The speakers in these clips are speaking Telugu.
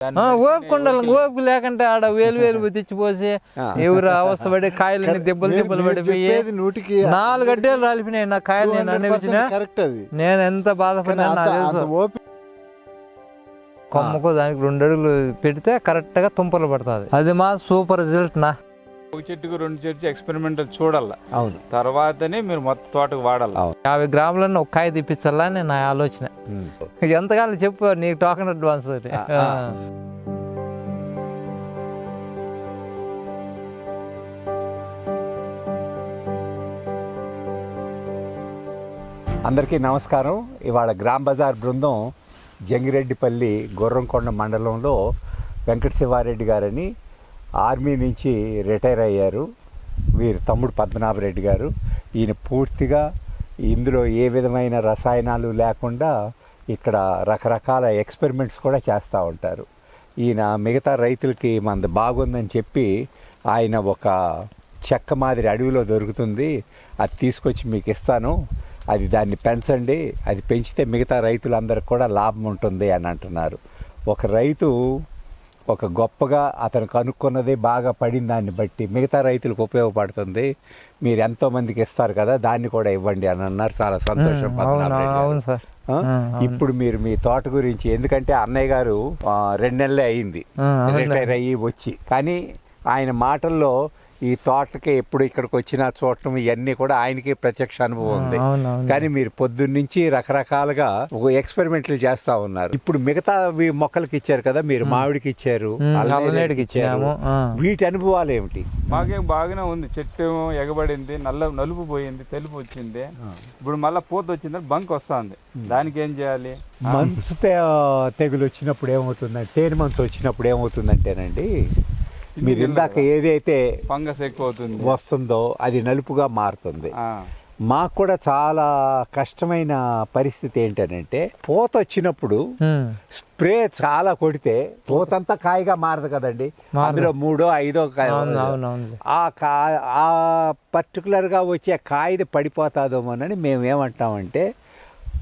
ఆ, ఓపిక ఉండాలి ఓపిక లేకుంటే ఆడ వేలు వేలు తెచ్చిపోసి ఎవరు అవస్థపడి కాయలని దెబ్బలు దెబ్బలు పడిపోయి నూటికి నాలుగు గడ్డలు రాలిపోయినాయి నా కాయలు నేను అనిపించిన కరెక్ట్ అది. నేను ఎంత బాధపడినా కొమ్మకు దానికి రెండు అడుగులు పెడితే కరెక్ట్గా తుంపలు పడుతుంది. అది మా సూపర్ రిజల్ట్ నా ఒక చెట్టుకు రెండు చెట్టు ఎక్స్పెరిమెంటల్ చూడాల అవును. తర్వాతనే మీరు మొత్తం తోటకు వాడాలి యాభై గ్రాములన్న ఒక కాయ తెప్పించాలని నా ఆలోచన. ఎంతకాలం చెప్పు నీకు టోకన్ అడ్వాన్స్. అందరికీ నమస్కారం. ఇవాళ గ్రామ్ బజార్ బృందం జంగిరెడ్డిపల్లి గుర్రంకొండ మండలంలో వెంకట శివారెడ్డి గారని ఆర్మీ నుంచి రిటైర్ అయ్యారు వీరి తమ్ముడు పద్మనాభరెడ్డి గారు. ఈయన పూర్తిగా ఇందులో ఏ విధమైన రసాయనాలు లేకుండా ఇక్కడ రకరకాల ఎక్స్పెరిమెంట్స్ కూడా చేస్తూ ఉంటారు. ఈయన మిగతా రైతులకి మనది బాగుందని చెప్పి ఆయన ఒక చెక్క మాదిరి అడవిలో దొరుకుతుంది. అది తీసుకొచ్చి మీకు ఇస్తాను. అది దాన్ని పెంచండి. అది పెంచితే మిగతా రైతులందరికి కూడా లాభం ఉంటుంది అని అంటున్నారు. ఒక రైతు ఒక గొప్పగా అతను కనుక్కున్నది బాగా పడిన దాన్ని బట్టి మిగతా రైతులకు ఉపయోగపడుతుంది. మీరు ఎంతో మందికి ఇస్తారు కదా దాన్ని కూడా ఇవ్వండి అని అన్నారు. చాలా సంతోషం అవును సార్. ఇప్పుడు మీరు మీ తోట గురించి ఎందుకంటే అన్నయ్య గారు రెండు నెలలే అయింది. రిటైర్ అయ్యి వచ్చి. కానీ ఆయన మాటల్లో ఈ తోటకి ఎప్పుడు ఇక్కడికి వచ్చినా చూడటం ఇవన్నీ కూడా ఆయనకి ప్రత్యక్ష అనుభవం ఉంది. కానీ మీరు పొద్దున్నుంచి రకరకాలుగా ఒక ఎక్స్పెరిమెంట్లు చేస్తా ఉన్నారు. ఇప్పుడు మిగతా మొక్కలకి ఇచ్చారు కదా మీరు మామిడికి ఇచ్చారు ఇచ్చారు. ఇచ్చాము. వీటి అనుభవాలు ఏమిటి? మాకేం బాగానే ఉంది. చెట్టు ఎగబడింది నల్ల నలుపు పోయింది తెలుపు వచ్చింది. ఇప్పుడు మళ్ళీ పూత వచ్చింది బంక్ వస్తుంది. దానికి ఏం చేయాలి? మంచు తె- తెగులు వచ్చినప్పుడు ఏమవుతుందంటే తేనె మంచు వచ్చినప్పుడు ఏమవుతుందంటేనండి మీరు ఇందాక ఏదైతే ఫంగస్ ఎక్కువ అవుతుంది వస్తుందో అది నలుపుగా మారుతుంది. ఆ, మాకు కూడా చాలా కష్టమైన పరిస్థితి ఏంటనంటే పూత వచ్చినప్పుడు స్ప్రే చాలా కొడితే పూతంతా కాయగా మారదు కదండి. అందులో మూడో ఐదో కాయ అవును అవును అవును ఆ కా ఆ పర్టికులర్గా వచ్చే కాయది పడిపోతాదేమోనని మేము ఏమంటామంటే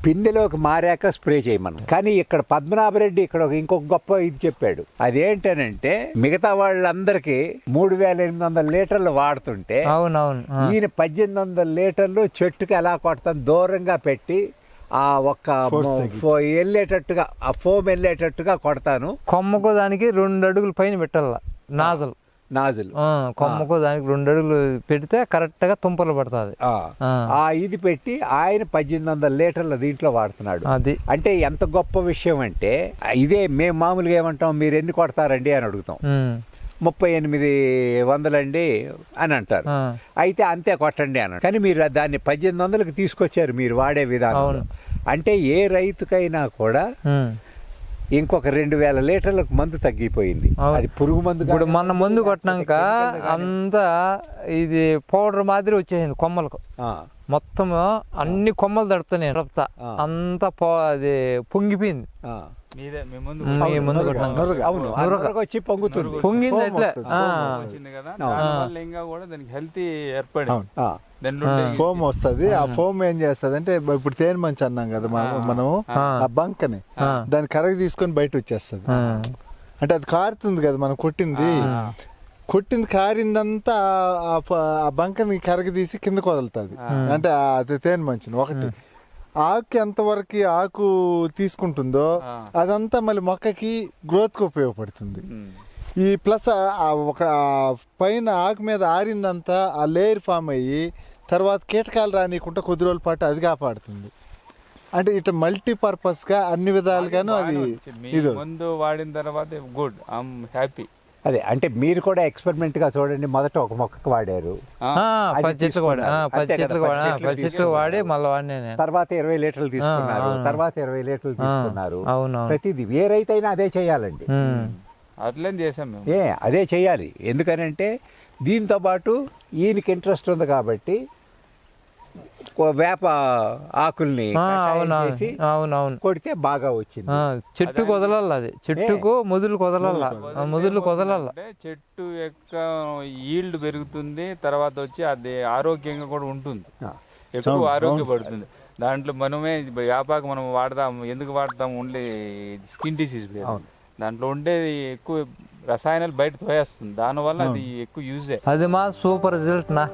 పిందెలోకి మారాక స్ప్రే చేయమను. కానీ ఇక్కడ పద్మనాభరెడ్డి ఇక్కడ ఒక ఇంకొక గొప్ప ఇది చెప్పాడు. అదేంటనంటే మిగతా వాళ్ళందరికీ మూడు వేల ఎనిమిది వందల లీటర్లు వాడుతుంటే అవును అవును ఆ. ఈయన పద్దెనిమిది వందల లీటర్లు చెట్టుకి ఎలా కొడతాను దూరంగా పెట్టి ఆ ఒక్క వెళ్ళేటట్టుగా ఆ ఫోమ్ వెళ్ళేటట్టుగా కొడతాను. కొమ్మకు దానికి రెండు అడుగులు పైన పెట్టాల నాజల్. నాజులు. కొమ్మకు దానికి రెండు అడుగులు పెడితే కరెక్ట్గా తుంపలు పడుతుంది. ఆ. ఇది పెట్టి ఆయన పద్దెనిమిది వందల లీటర్ల దీంట్లో వాడుతున్నాడు. అది. అంటే ఎంత గొప్ప విషయం అంటే ఇదే మేము మామూలుగా ఏమంటాం మీరు ఎన్ని కొడతారండి? అని అడుగుతాం. ముప్పై ఎనిమిది వందలండి అని అంటారు. అయితే అంతే కొట్టండి అన్నాడు కానీ మీరు దాన్ని పద్దెనిమిది వందలకు తీసుకొచ్చారు మీరు వాడే విధానం. అంటే ఏ రైతుకైనా కూడా. ఇంకొక రెండు వేల లీటర్లకు మందు తగ్గిపోయింది. అది పురుగు మందు ఇప్పుడు మొన్న మందు కొట్టినాక అంతా ఇది పౌడర్ మాదిరి వచ్చేసింది కొమ్మలకు. ఆ, మొత్తం అన్ని కొమ్మలు తడుపుతాయి తడుపుతా. అంతా పో అది పొంగిపోయింది. వచ్చి పొంగుతుంది. పొంగింది అట్లే. హెల్తీ ఏర్పడింది. ఫోమ్ వస్తది. ఆ ఫోమ్ ఏం చేస్తది అంటే ఇప్పుడు తేనె మంచి అన్నాం కదా మనం మనము. ఆ. బంకని. ఆ. దాన్ని కరగ తీసుకొని బయట వచ్చేస్తది. అంటే అది కారుతుంది కదా మనం కొట్టింది. కొట్టింది కారిందంతా ఆ బంకని కరగ తీసి కిందకు వదులుతుంది అంటే అది తేనె మంచిని ఒకటి. ఆకు ఎంతవరకు ఆకు తీసుకుంటుందో. అదంతా మళ్ళీ మొక్కకి గ్రోత్కి ఉపయోగపడుతుంది. ఈ ప్లస్ ఒక పైన ఆకు మీద ఆరిందంతా ఆ లేయర్ ఫామ్ అయ్యి తర్వాత కీటకాలు రానియకుండా కొద్ది రోజుల పాటు అది కాపాడుతుంది. అంటే ఇట్లా మల్టీపర్పస్గా అన్ని విధాలుగాను అది ఇది. ముందు వాడిన తర్వాత గుడ్. I'm happy. అదే అంటే మీరు కూడా ఎక్స్పెరిమెంట్గా చూడండి మొదట ఒక మొక్కకు వాడారు. వాడి మళ్ళీ తర్వాత ఇరవై లీటర్లు తీసుకున్నారు. తర్వాత ఇరవై లీటర్లు తీసుకున్నారు. ప్రతిదీ ఏ రైతు అయినా అదే చేయాలండి. అట్లనే చేసాం మేము. ఏ అదే చేయాలి. ఎందుకనంటే దీంతో పాటు ఈయనకి ఇంట్రెస్ట్ ఉంది కాబట్టి వేప ఆకుల్ని అవునవును. కొడితే బాగా వచ్చింది. ఆ, చెట్టుకు వదలాలి అది. చెట్టుకు మొదలు వదలాల ఆ, మొదలు వదలాల అంటే చెట్టు యొక్క ఈల్డ్ పెరుగుతుంది తర్వాత వచ్చి అది ఆరోగ్యంగా కూడా ఉంటుంది. ఎక్కువ ఆరోగ్యపడుతుంది. దాంట్లో మనమే వ్యాపాక మనం వాడదాం ఎందుకు వాడతాం? ఓన్లీ స్కిన్ డిసీజ్ దాంట్లో ఉండేది ఎక్కువ రసాయనాలు బయట తోయేస్తుంది. దానివల్ల అది ఎక్కువ యూజే. అది మా సూపర్ రిజల్ట్ నా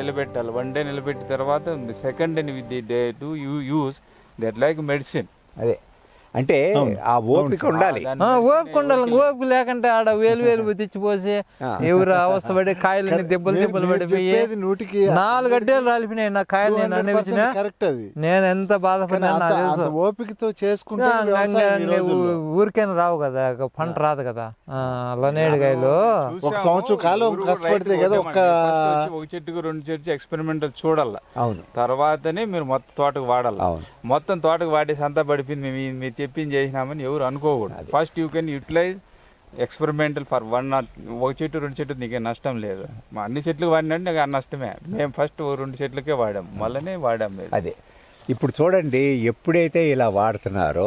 నిలబెట్టాలి. వన్ డే నిలబెట్టిన తర్వాత second day day to you use that like medicine అదే. అంటే ఆ ఓపిక ఉండాలి. ఆ, ఓపిక ఉండాలి. ఓపిక లేకుంటే ఆడ వేలు వేలు తెచ్చిపోసి ఎవరు అవస్థపడి కాయలని దెబ్బలు దెబ్బలు పడిపోయి నూటికి నాలుగు గడ్డలు రాలిపోయినాయి. నా కాయలు నేను అనిపించిన కరెక్ట్ అది. నేను ఎంత బాధపడినా ఓపికతో చేసుకుంటే. ఊరికైనా రావు కదా. పంట రాదు కదా. లనేడుగాయలు ఒక సంవత్సరం కాలం కష్టపడితే కదా ఒక- ఒక చెట్టుకు రెండు చెట్టు ఎక్స్పెరిమెంటల్ చూడాల. అవును. తర్వాతనే మీరు మొత్తం తోటకు వాడాలి. మొత్తం తోటకు వాడేసి అంతా పడిపోయింది మేము చెప్పింది చేసినామని ఎవరు అనుకోకూడదు. First you can utilize experimental for one not ఒక చెట్టు రెండు చెట్టు నీకే నష్టం లేదు. మా అన్ని చెట్లు వాడినంటే నాకు ఆ నష్టమే. మేము ఫస్ట్ రెండు చెట్లకే వాడాం. మళ్ళీ వాడాం అదే. ఇప్పుడు చూడండి ఎప్పుడైతే ఇలా వాడుతున్నారో.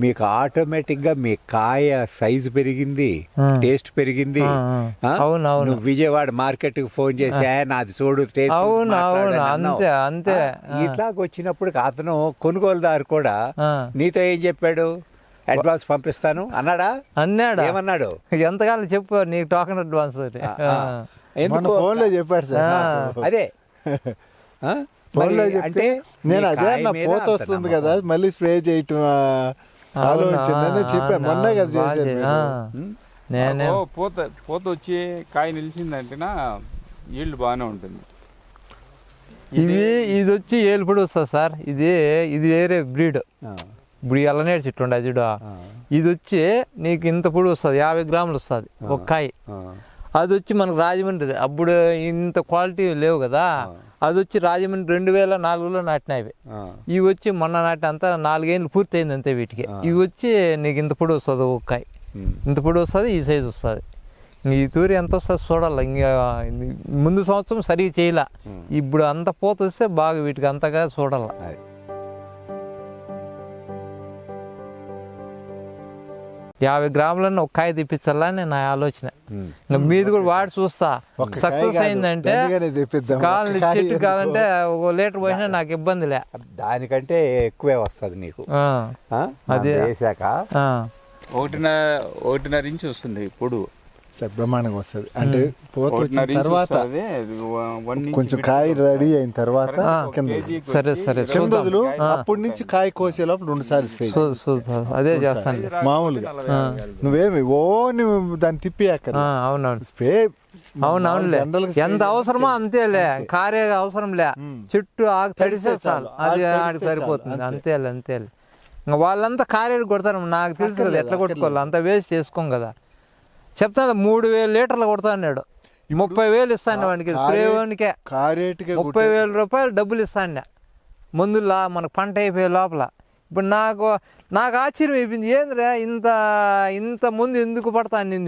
మీకు ఆటోమేటిక్గా మీ కాయ సైజు పెరిగింది. టేస్ట్ పెరిగింది ఆ, ఆ. ఆ? అవును, అవును. నువ్వు విజయవాడ మార్కెట్కి ఫోన్ చేసి "ఆ, నాది చూడు టేస్ట్ చూసి అవును, మాట్లాడు" అవును, అని అన్నావు. అంతే, అంతే. ఇట్లాగ వచ్చినప్పుడు అతను కొనుగోలుదారు కూడా. నీతో ఏం చెప్పాడు అడ్వాన్స్ పంపిస్తాను అన్నాడా అన్నాడా ఏమన్నాడు ఎంతకాలం చెప్పు నీకు టోకెన్ అడ్వాన్స్ ఒకటి. ఆ, ఆ. ఆ. మన ఎందుకు ఫోన్లో చెప్పాడు సార్. అదే అంటే నేను అదే నా పోత వస్తుంది. కదా మళ్ళీ స్ప్రే చేయటం ఆ, ఆలోచించిందని అవునా? చెప్పాను మొన్నే కదా బాగా చేశాను? నేనే. పూత పూత వచ్చి కాయ నిలిచిందంటేనా ఈల్డ్ బాగానే ఉంటుంది. ఇవి ఇది వచ్చి ఏలుపడి వస్తుంది సార్. ఇది ఇది వేరే బ్రీడ్. ఇప్పుడు ఎల్లనేడు చెట్టు ఉండే చూడు. ఇది వచ్చి నీకు ఇంత పొడి వస్తుంది యాభై గ్రాములు వస్తుంది ఒక కాయ. అది వచ్చి మనకు రాజమండ్రి అప్పుడు ఇంత క్వాలిటీ లేవు కదా. అది వచ్చి రాజమండ్రి రెండు వేల నాలుగులో నాటినవి. ఇవి వచ్చి మొన్న నాటి అంతా నాలుగేళ్ళు పూర్తయింది అంతే వీటికి. ఇవి వచ్చి నీకు ఇంత పొడి వస్తుంది ఒక కాయ. ఉం. ఇంత పొడి వస్తుంది ఈ సైజు వస్తుంది. ఈ తూరి ఎంత వస్తుంది చూడాలి. ఇంకా ముందు సంవత్సరం సరిగా చేయలే. ఇప్పుడు అంత పోత వస్తే బాగా వీటికి అంతగా చూడాలి. యాభై గ్రాములన్న ఒక కాయ తెప్పించాలని నా ఆలోచన. ఇంకా మీది కూడా వాడి చూస్తా సక్సెస్ అయిందంటే కాయ చెట్టు? కావాలంటే ఒక లీటర్ పోయినా నాకు ఇబ్బంది లే దానికంటే ఎక్కువే వస్తుంది నీకు ఆ, ఆ? అదే. వేసాక ఆ. ఒకటిన్నర ఒకటిన్నర ఇంచు వస్తుంది ఇప్పుడు సార్ బ్రహ్మాండంగా వస్తుంది. అంటే పోత వచ్చిన తర్వాత కొంచెం కాయ. రెడీ అయిన తర్వాత సరే, సరే, కింద. వదులు కాయ. అప్పటి నుంచి కాయ కోసే లోపల రెండు సార్లు స్ప్రే అదే చేస్తాను మామూలుగా. నువ్వేమి ఓ నువ్వు దాన్ని తిప్పి అక్కడ ఆ, అవునవును. స్ప్రే అవునవునులే. ఎంత అవసరమో అంతేలే. కారే అవసరం లే చెట్టు ఆకు తడిసే చాలు. అది ఆడికి సరిపోతుంది. అంతేలే అంతేలే. ఇంకా వాళ్ళంతా కారేడు కొడతారు. నాకు తెలుసు కదా ఎట్లా కొట్టుకోవాలి? అంత వేస్ట్ చేసుకోం కదా. చెప్తాను మూడు వేలు లీటర్లు కొడతా అన్నాడు. ముప్పై వేలు ఇస్తాను వానికి స్ప్రే వానికే. ముప్పై వేల రూపాయలు డబ్బులు ఇస్తాను మందులా మనకు పంట అయిపోయే లోపల. ఇప్పుడు నాకు నాకు ఆశ్చర్యం అయిపోయింది. ఏందిరా ఇంత ఇంత ముందు ఎందుకు పడతా అని.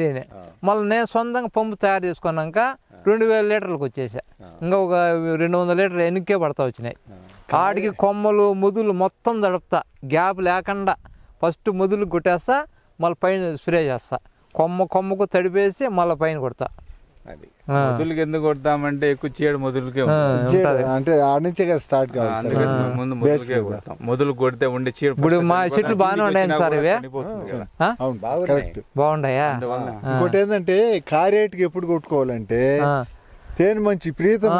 మళ్ళీ నేను సొంతంగా పంపు తయారు చేసుకున్నాక రెండు వేల లీటర్లకు వచ్చేసా. ఇంకా ఒక రెండు వందల లీటర్లు ఎన్నికే పడతా వచ్చినాయి. ఆడికి కొమ్మలు మొదులు మొత్తం తడుపుతా. గ్యాప్ లేకుండా ఫస్ట్ మొదులు కొట్టేస్తా మళ్ళీ పైన స్ప్రే చేస్తా. కొమ్మ కొమ్మకు తడిపేసి మళ్ళీ పైన కొడతా అది. మొదలుకి ఎందుకు కొడతామంటే ఎక్కువ చీడ మొదలుకే. అంటే ఆ నుంచే కదా స్టార్ట్ కావాలి ముందు మొదలుకే కొడతాం మొదలు కొడితే ఉండే చీడ ఇప్పుడు మా. చెట్లు బాగానే ఉన్నాయండి సార్ ఇవి? బాగున్నాయి. ఇంకోటి ఏంటంటే కారేట్కి ఎప్పుడు కొట్టుకోవాలంటే. తేనె మంచి ప్రీతం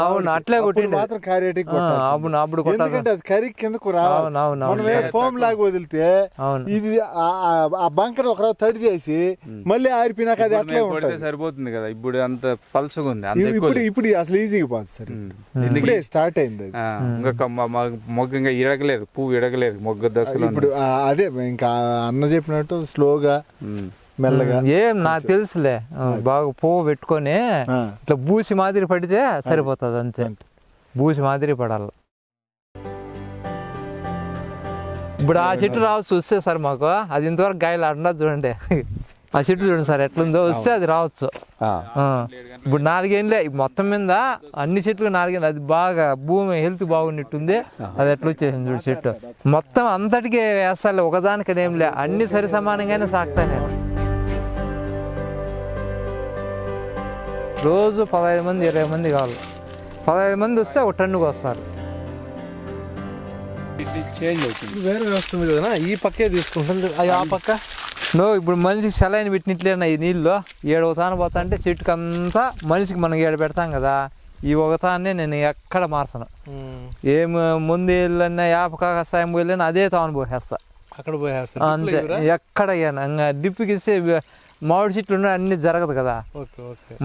అవును. అట్లే కొట్టిండు. మాత్రం ఆ, కొట్టాలి అప్పుడు ఎందుకంటే అది కరి కిందకు అవును, రావాలి అవును, అవును. ఫోమ్ లాగా వదిలితే అవును. ఇది ఆ- బంకర్ ఒక రోజు తడి చేసి మళ్ళీ ఆరిపోయినాక అది అట్లే ఉంటుంది. సరిపోతుంది కదా. ఇప్పుడు అంత పల్సగా ఉంది ఇప్పుడు ఇప్పుడు అసలు ఈజీగా పోతుంది సార్ ఇప్పుడే స్టార్ట్ అయింది ఇంకా మొగ్గ ఇంకా ఇడగలేదు పువ్వు ఇడగలేదు మొగ్గ దశలో ఇప్పుడు అదే ఇంకా అన్న చెప్పినట్టు స్లోగా మెల్లగా ఏం నాకు తెలుసులే. బాగా పువ్వు పెట్టుకొని. ఇట్లా బూసి మాదిరి పడితే సరిపోతుంది అంతే. బూసి మాదిరి పడాలి. ఇప్పుడు ఆ చెట్టు రావచ్చు వస్తే సార్ మాకు. అది ఇంతవరకు గాయలు అడ్డా చూడండి. ఆ చెట్టు చూడండి సార్ ఎట్లుందో వస్తే అది రావచ్చు. ఇప్పుడు నాలుగేళ్ళే మొత్తం మీద అన్ని చెట్లు నాలుగేళ్ళు అది బాగా భూమి హెల్త్ బాగున్నట్టుంది. అది ఎట్లా వచ్చేసింది చూడు చెట్టు. మొత్తం అంతటికి వేస్తాలే ఒకదానికి ఏం లే. అన్ని సరి సమానంగానే సాగుతా రోజు పదహైదు మంది ఇరవై మంది కావాలి. పదహైదు మంది వస్తే ఒక టన్నుకు వస్తారు. చేంజ్ అవుతుంది. వేరే వ్యవస్థ ఉంది కదా ఈ పక్కే తీసుకుంటుంది ఆ పక్క? నో ఇప్పుడు మనిషికి సెలైన్ పెట్టినట్లేనా ఈ నీళ్ళు? ఏడు ఒక తాను పోతా అంటే చెట్టుకి అంతా మనిషికి మనం ఏడు పెడతాం కదా? ఈ ఒక తాన్నే నేను ఎక్కడ మార్చను. ఏం ముందు వెళ్ళినా యాప కాకసాయం వెళ్ళినా అదే తాను పోసేస్తా. అక్కడ పోయేస్తారు అంతే. ఎక్కడ. ఇంకా డిప్పికి ఇస్తే మామిడి చెట్లు ఉన్నాయి అన్ని జరగదు కదా.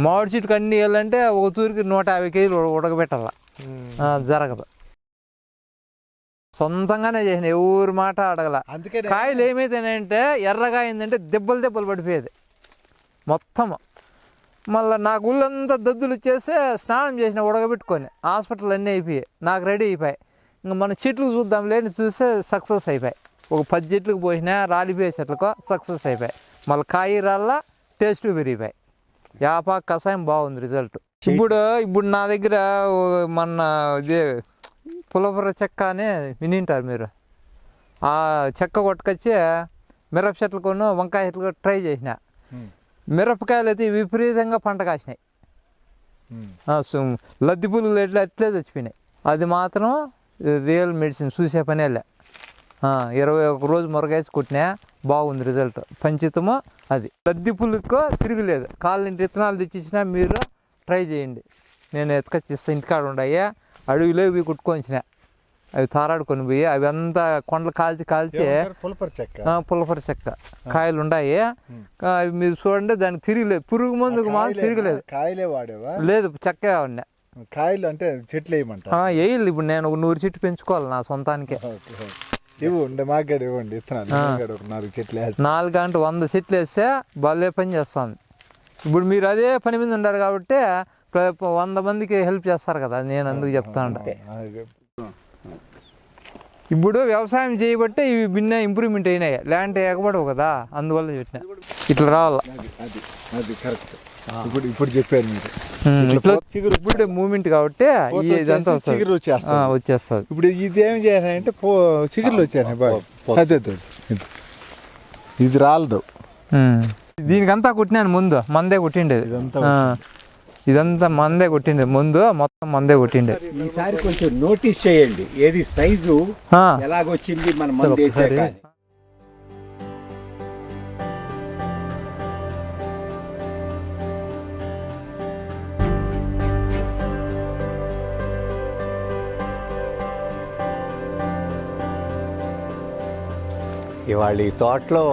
మామిడి చెట్టుకు అన్ని వెళ్ళాలంటే ఒక తూరికి నూట యాభై కేజీలు ఉడకబెట్టాల. జరగదు. సొంతంగానే చేసిన ఎవరి మాట అడగల. అందుకే కాయలు ఏమైతేనంటే ఎర్రగా అయిందంటే దెబ్బలు దెబ్బలు పడిపోయేది. మొత్తం మళ్ళీ నాకు ఉళ్ళంతా దద్దులు వచ్చేసి స్నానం చేసిన ఉడకబెట్టుకొని హాస్పిటల్ అన్నీ అయిపోయాయి. నాకు రెడీ అయిపోయాయి. ఇంకా మన చెట్లు చూద్దాం లేని చూస్తే సక్సెస్ అయిపోయాయి. ఒక పది చెట్లకు పోసినా రాలిపోయే చెట్లకు సక్సెస్ అయిపోయాయి. మళ్ళీ కాయ రాళ్ళ టేస్ట్ పెరిగిపోయాయి. యాపా కషాయం బాగుంది రిజల్ట్ ఇప్పుడు ఇప్పుడు నా దగ్గర మన ఇదే పులపర చెక్క అని వినింటారు మీరు. ఆ చెక్క కొట్టుకొచ్చి మిరప చెట్లు కొను వంకాయ చెట్లు ట్రై చేసిన. మిరపకాయలు అయితే విపరీతంగా పంట కాసినాయి. లద్ది పులుగులు ఎట్లా అట్లే చచ్చిపోయినాయి. అది మాత్రం రియల్ మెడిసిన్ చూసే పనేలే ఆ, ఇరవై ఒక రోజు మొరగేసి కొట్టినా. బాగుంది రిజల్ట్ పంచితము అది. లద్ది పులుకో తిరగలేదు. కాళ్ళని విత్తనాలు తెచ్చిచ్చినా మీరు ట్రై చేయండి. నేను ఎత్తుకొచ్చిస్తా ఇంటికాడ ఉండయ్యా. అడవిలో ఇవి కుట్టుకొచ్చినా అవి తారాడుకొని పోయి అవి అంతా కొండలు కాల్చి కాల్చి పులపర చెక్క. ఆ, పులపర చెక్క. కాయలు ఉన్నాయి అవి మీరు చూడండి దానికి తిరగలేదు. పురుగు మందుకు మాత్రం తిరగలేదు. కాయలే వాడేవా? లేదు చెక్క ఉన్నా కాయలు అంటే చెట్లు వేయమంట వేయాలి ఇప్పుడు నేను ఒక నూరు చెట్టు పెంచుకోవాలి నా సొంతానికే. ఇవ్వండి ఇస్తున్నాను. ఒక నాలుగు చెట్లు వేస్తాను. నాలుగు గంట వంద చెట్లు వేస్తే భలే పని చేస్తుంది ఇప్పుడు మీరు అదే పని మీద ఉండారు కాబట్టి వంద మందికి హెల్ప్ చేస్తారు కదా నేను అందుకు చెప్తా ఉంటా. ఇప్పుడు వ్యవసాయం చేయబట్టే ఇవి భిన్న ఇంప్రూవ్మెంట్ అయినాయి. లేదంటే ఎగబడవు కదా అందువల్ల చెప్పిన. ఇట్లా రావాల? అది అది అది కరెక్ట్. ఇప్పుడు ఇప్పుడు చెప్పారు మీరు. ఇట్లా చిగురు ఇప్పుడు మూమెంట్ కాబట్టి ఇదంతా చిగురు వస్తుంది వచ్చేస్తుంది. ఇప్పుడు ఇది ఏం చేయాలంటే పో చిగురులు వచ్చాయి బాగా. అదే అదే. ఇది. ఇది రాలదు. దీనికంతా కుట్టినాను ముందు మందే కుట్టిండేది ఇదంతా మందే కొట్టిండేది ముందు మొత్తం మందే కొట్టిండేది ఈసారి కొంచెం నోటీస్ చేయండి. ఏది సైజు. ఎలాగొచ్చింది మన మంది ఇవాళ ఈ తోటలో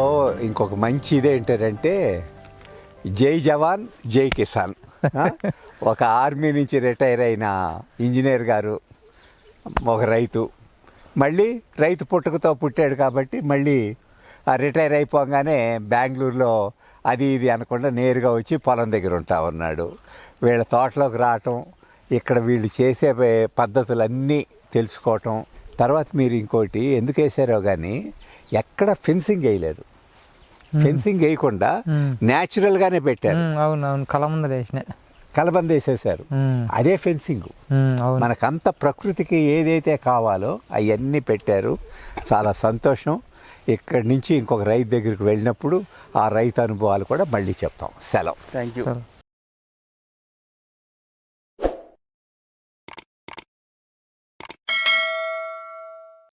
ఇంకొక మంచి ఇదేంటారంటే జై జవాన్ జై కిసాన్. ఒక ఆర్మీ నుంచి రిటైర్ అయిన ఇంజనీర్ గారు ఒక రైతు. మళ్ళీ రైతు పుట్టుకతో పుట్టాడు కాబట్టి మళ్ళీ ఆ రిటైర్ అయిపోగానే బెంగళూరులో అది ఇది అనకుండా నేరుగా వచ్చి పొలం దగ్గర ఉంటా ఉన్నాడు. వీళ్ళ తోటలోకి రావటం ఇక్కడ వీళ్ళు చేసే పద్ధతులన్నీ తెలుసుకోవటం తర్వాత మీరు ఇంకోటి ఎందుకు వేసారో కానీ ఎక్కడ ఫెన్సింగ్ వేయలేదు. ఫెన్సింగ్ వేయకుండా. న్యాచురల్గానే పెట్టారు. ఉమ్, అవును అవును. కళ ముందర వేసిన. కలబంద వేసేసారు అదే ఫెన్సింగ్. మనకంత ప్రకృతికి ఏదైతే కావాలో అవన్నీ పెట్టారు. చాలా సంతోషం. ఇక్కడి నుంచి ఇంకొక రైతు దగ్గరికి వెళ్ళినప్పుడు ఆ రైతు అనుభవాలు కూడా మళ్ళీ చెప్తాం. సెలవు. Thank you.